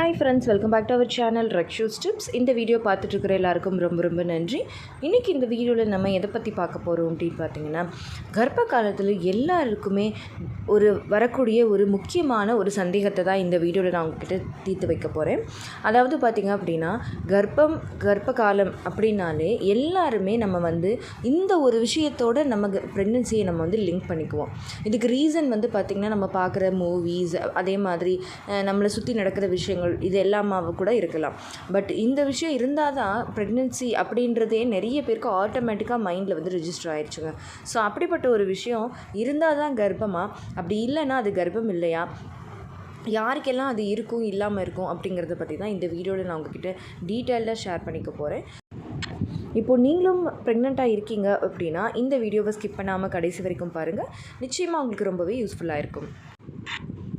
Hi friends welcome back to our channel Rakshu tips இந்த video பார்த்துட்டு இருக்கிற எல்லாருக்கும் ரொம்ப ரொம்ப நன்றி. இன்றைக்கி இந்த வீடியோவில் நம்ம எதை பற்றி பார்க்க போகிறோம் அப்படின்னு பார்த்தீங்கன்னா கர்ப்ப காலத்தில் எல்லாருக்குமே ஒரு வரக்கூடிய ஒரு முக்கியமான ஒரு சந்தேகத்தை தான் இந்த வீடியோவில் நான் உங்ககிட்ட தீர்த்து வைக்க போகிறேன் அதாவது பார்த்திங்க அப்படின்னா கர்ப்பம் கர்ப்ப காலம் அப்படின்னாலே எல்லாருமே நம்ம வந்து இந்த ஒரு விஷயத்தோட நம்ம ப்ரெக்னென்சியை நம்ம வந்து லிங்க் பண்ணிக்குவோம். இதுக்கு ரீசன் வந்து பார்த்திங்கன்னா நம்ம பார்க்குற மூவிஸ் அதே மாதிரி நம்மளை சுற்றி நடக்கிற விஷயங்கள் இது எல்லாமாவும் கூட இருக்கலாம். பட் இந்த விஷயம் இருந்தால் தான் ப்ரெக்னென்சி அப்படின்றதே நிறைய பேருக்கு ஆட்டோமேட்டிக்காக மைண்டில் வந்து ரிஜிஸ்டர் ஆயிடுச்சுங்க ஸோ அப்படிப்பட்ட ஒரு விஷயம் இருந்தால் தான் கர்ப்பமா? அப்படி இல்லைன்னா அது கர்ப்பம் இல்லையா? யாருக்கெல்லாம் அது இருக்கும் இல்லாமல் இருக்கும் அப்படிங்கிறத பற்றி தான் இந்த வீடியோவில் நான் உங்ககிட்ட டீட்டெயில்டாக ஷேர் பண்ணிக்க போகிறேன் இப்போ நீங்களும் ப்ரெக்னெண்ட்டாக இருக்கீங்க அப்படின்னா இந்த வீடியோவை ஸ்கிப் பண்ணாமல் கடைசி வரைக்கும் பாருங்கள் நிச்சயமாக உங்களுக்கு ரொம்பவே யூஸ்ஃபுல்லாக இருக்கும்.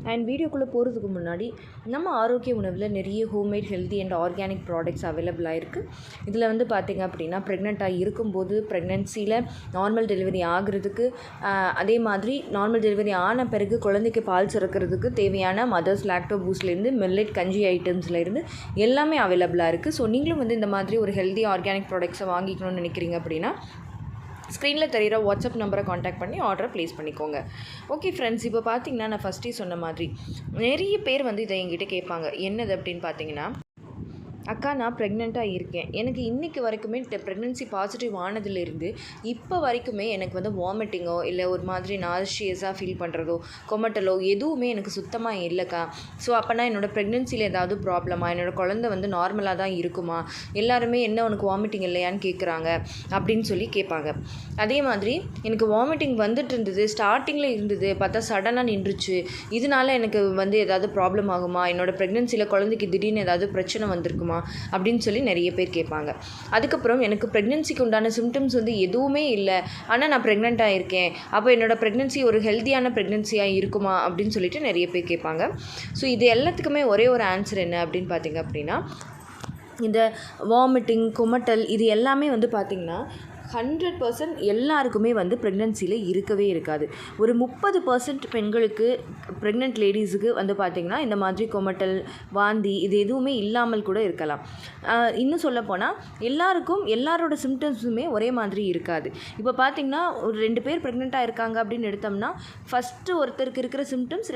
அண்ட் வீடியோக்குள்ளே போகிறதுக்கு முன்னாடி நம்ம ஆரோக்கிய உணவில் நிறைய homemade healthy and organic products அவைலபிளாக இருக்குது இதில் வந்து பார்த்திங்க அப்படின்னா ப்ரெக்னெண்ட்டாக இருக்கும்போது ப்ரெக்னென்சியில் நார்மல் டெலிவரி ஆகிறதுக்கு அதே மாதிரி நார்மல் டெலிவரி ஆன பிறகு குழந்தைக்கு பால் சுரக்கிறதுக்கு தேவையான மதர்ஸ் லாக்டோ பூஸ்ட்லேருந்து மில்லட் கஞ்சி ஐட்டம்ஸ்லேருந்து எல்லாமே அவைலபிளாக இருக்குது ஸோ நீங்களும் வந்து இந்த மாதிரி ஒரு ஹெல்தி ஆர்கானிக் ப்ராடக்ட்ஸை வாங்கிக்கணும்னு நினைக்கிறீங்க அப்படின்னா ஸ்க்ரீனில் தெரிகிற வாட்ஸ்அப் நம்பரை காண்டாக்ட் பண்ணி ஆர்டரை ப்ளேஸ் பண்ணிக்கோங்க. ஓகே ஃப்ரெண்ட்ஸ் இப்போ பார்த்தீங்கன்னா நான் ஃபஸ்ட்டே சொன்ன மாதிரி நிறைய பேர் வந்து இதை எங்கிட்ட கேட்பாங்க. என்னது அப்படின்னு பார்த்தீங்கன்னா அக்கா நான் ப்ரெக்னெண்ட்டாக இருக்கேன். எனக்கு இன்றைக்கி வரைக்குமே ப்ரெக்னென்சி பாசிட்டிவ் ஆனதுலேருந்து இப்போ வரைக்குமே எனக்கு வந்து வாமிட்டிங்கோ இல்லை ஒரு மாதிரி நாஷியஸாக ஃபீல் பண்ணுறதோ கொமட்டலோ எதுவுமே எனக்கு சுத்தமாக இல்லைக்கா. ஸோ அப்போனா என்னோடய ப்ரெக்னென்சியில் ஏதாவது ப்ராப்ளமா என்னோடய குழந்தை வந்து நார்மலாக தான் இருக்குமா? எல்லாருமே என்ன உனக்கு வாமிட்டிங் இல்லையான்னு கேட்குறாங்க அப்படின்னு சொல்லி கேட்பாங்க அதே மாதிரி எனக்கு வாமிட்டிங் வந்துட்டு இருந்தது ஸ்டார்டிங்கில் இருந்தது பார்த்தா சடனாக நின்றுச்சு. இதனால எனக்கு வந்து ஏதாவது ப்ராப்ளம் ஆகுமா? என்னோடய ப்ரெக்னென்சியில் குழந்தைக்கு திடீர்னு ஏதாவது பிரச்சனை வந்திருக்குமா? அப்படின்னு சொல்லி நிறைய பேர் கேட்பாங்க. அதுக்கப்புறம் எனக்கு ப்ரெக்னென்சிக்கு உண்டான சிம்டம்ஸ் வந்து எதுவுமே இல்லை. ஆனால் நான் ப்ரெக்னெண்ட்டாக இருக்கேன் அப்போ என்னோட ப்ரெக்னென்சி ஒரு ஹெல்த்தியான ப்ரெக்னென்சியாக இருக்குமா அப்படின்னு சொல்லிட்டு நிறைய பேர் கேட்பாங்க. ஸோ இது எல்லாத்துக்குமே ஒரே ஒரு ஆன்சர் என்ன அப்படின்னு பார்த்தீங்க அப்படின்னா இந்த வாமிட்டிங் குமட்டல் இது எல்லாமே வந்து பார்த்திங்கன்னா ஹண்ட்ரட் பர்சன்ட் எல்லாருக்குமே வந்து ப்ரெக்னென்சியில் இருக்கவே இருக்காது. ஒரு முப்பது பர்சன்ட் பெண்களுக்கு ப்ரெக்னென்ட் லேடிஸுக்கு வந்து பார்த்திங்கன்னா இந்த மாதிரி கொமட்டல் வாந்தி இது எதுவுமே இல்லாமல் கூட இருக்கலாம். இன்னும் சொல்லப்போனால் எல்லாருக்கும் எல்லாரோட சிம்டம்ஸுமே ஒரே மாதிரி இருக்காது. இப்போ பார்த்திங்கன்னா ஒரு ரெண்டு பேர் ப்ரெக்னெண்ட்டாக இருக்காங்க அப்படின்னு எடுத்தோம்னா ஃபஸ்ட்டு ஒருத்தருக்கு இருக்கிற சிம்டம்ஸ்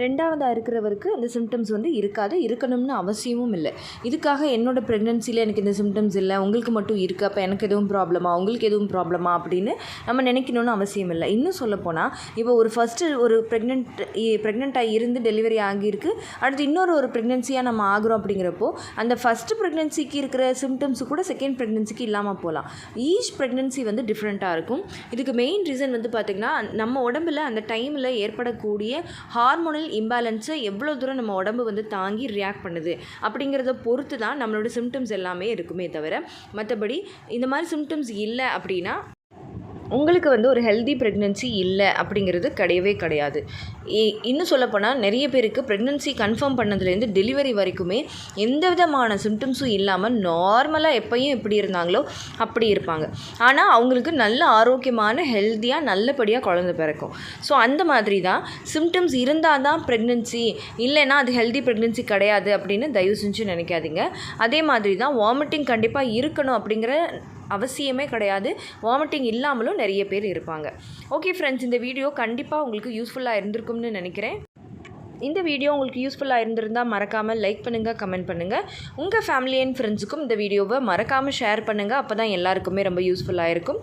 ரெண்டாவதாக இருக்கிறவருக்கு அந்த சிம்டம்ஸ் வந்து இருக்காது இருக்கணும்னு அவசியமும் இல்லை. இதுக்காக என்னோட ப்ரெக்னென்சியில் எனக்கு இந்த சிம்டம்ஸ் இல்லை உங்களுக்கு மட்டும் இருக்குது அப்போ எனக்கு எதுவும் ப்ராப்ளமா உங்களுக்கு எதுவும் ப்ராப்ளமா அப்படின்னு நம்ம நினைக்கணும்னு அவசியம் இல்லை. இன்னும் சொல்லப்போனால் இப்போ ஒரு ஃபஸ்ட்டு ஒரு ப்ரெக்னென்ட் ப்ரெக்னெண்ட்டாக இருந்து டெலிவரி ஆகியிருக்கு. அடுத்து இன்னொரு ஒரு ப்ரெக்னென்சியாக நம்ம ஆகுறோம் அப்படிங்கிறப்போ அந்த ஃபஸ்ட்டு ப்ரெக்னென்சிக்கு இருக்கிற சிம்டம்ஸ் கூட செகண்ட் ப்ரெக்னென்சிக்கு இல்லாமல் போகலாம். ஈச் ப்ரெக்னென்சி வந்து டிஃப்ரெண்ட்டாக இருக்கும். இதுக்கு மெயின் ரீசன் வந்து பார்த்திங்கன்னா நம்ம உடம்புல அந்த டைமில் ஏற்படக்கூடிய ஹார்மோனல் இம்பேலன்ஸை எவ்வளோ தூரம் நம்ம உடம்பு வந்து தாங்கி ரியாக்ட் பண்ணுது அப்படிங்கிறத பொறுத்து தான் நம்மளோட சிம்டம்ஸ் எல்லாமே இருக்குமே தவிர மற்றபடி இந்த மாதிரி சிம்டம்ஸ் இல்லை அப்படின்னா உங்களுக்கு வந்து ஒரு ஹெல்தி ப்ரெக்னென்சி இல்லை அப்படிங்கிறது கிடையவே கிடையாது. இ- இன்னும் சொல்லப்போனால் நிறைய பேருக்கு ப்ரெக்னென்சி கன்ஃபார்ம் பண்ணதுலேருந்து டெலிவரி வரைக்குமே எந்த விதமான சிம்டம்ஸும் இல்லாமல் நார்மலாக எப்பயும் எப்படி இருந்தாங்களோ அப்படி இருப்பாங்க. ஆனால் அவங்களுக்கு நல்ல ஆரோக்கியமான ஹெல்த்தியாக நல்லபடியாக குழந்தை பிறக்கும். ஸோ அந்த மாதிரி தான் சிம்டம்ஸ் இருந்தால் தான் ப்ரெக்னென்சி இல்லைன்னா அது ஹெல்தி ப்ரெக்னென்சி கிடையாது அப்படின்னு தயவு செஞ்சு நினைக்காதீங்க. அதே மாதிரி தான் வாமிட்டிங் கண்டிப்பாக இருக்கணும் அப்படிங்கிற அவசியமே கிடையாது. வாமிட்டிங் இல்லாமலும் நிறைய பேர் இருப்பாங்க. ஓகே ஃப்ரெண்ட்ஸ் இந்த வீடியோ கண்டிப்பாக உங்களுக்கு யூஸ்ஃபுல்லாக இருந்திருக்கும்னு நினைக்கிறேன். இந்த வீடியோ உங்களுக்கு யூஸ்ஃபுல்லாக இருந்திருந்தால் மறக்காமல் லைக் பண்ணுங்கள் கமெண்ட் பண்ணுங்கள் உங்கள் ஃபேமிலி அண்ட் ஃப்ரெண்ட்ஸுக்கும் இந்த வீடியோவை மறக்காமல் ஷேர் பண்ணுங்கள் அப்போ தான் எல்லாருக்குமே ரொம்ப யூஸ்ஃபுல்லாக இருக்கும்.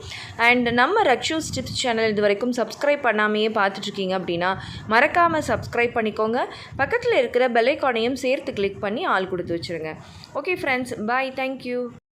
அண்ட் நம்ம ரக்ஷூஸ் டிப்ஸ் சேனல் இது வரைக்கும் சப்ஸ்கிரைப் பண்ணாமையே பார்த்துட்ருக்கீங்க அப்படின்னா மறக்காமல் சப்ஸ்கிரைப் பண்ணிக்கோங்க. பக்கத்தில் இருக்கிற பெலைக்கானையும் சேர்த்து கிளிக் பண்ணி ஆள் கொடுத்து வச்சுருங்க. Okay friends bye thank you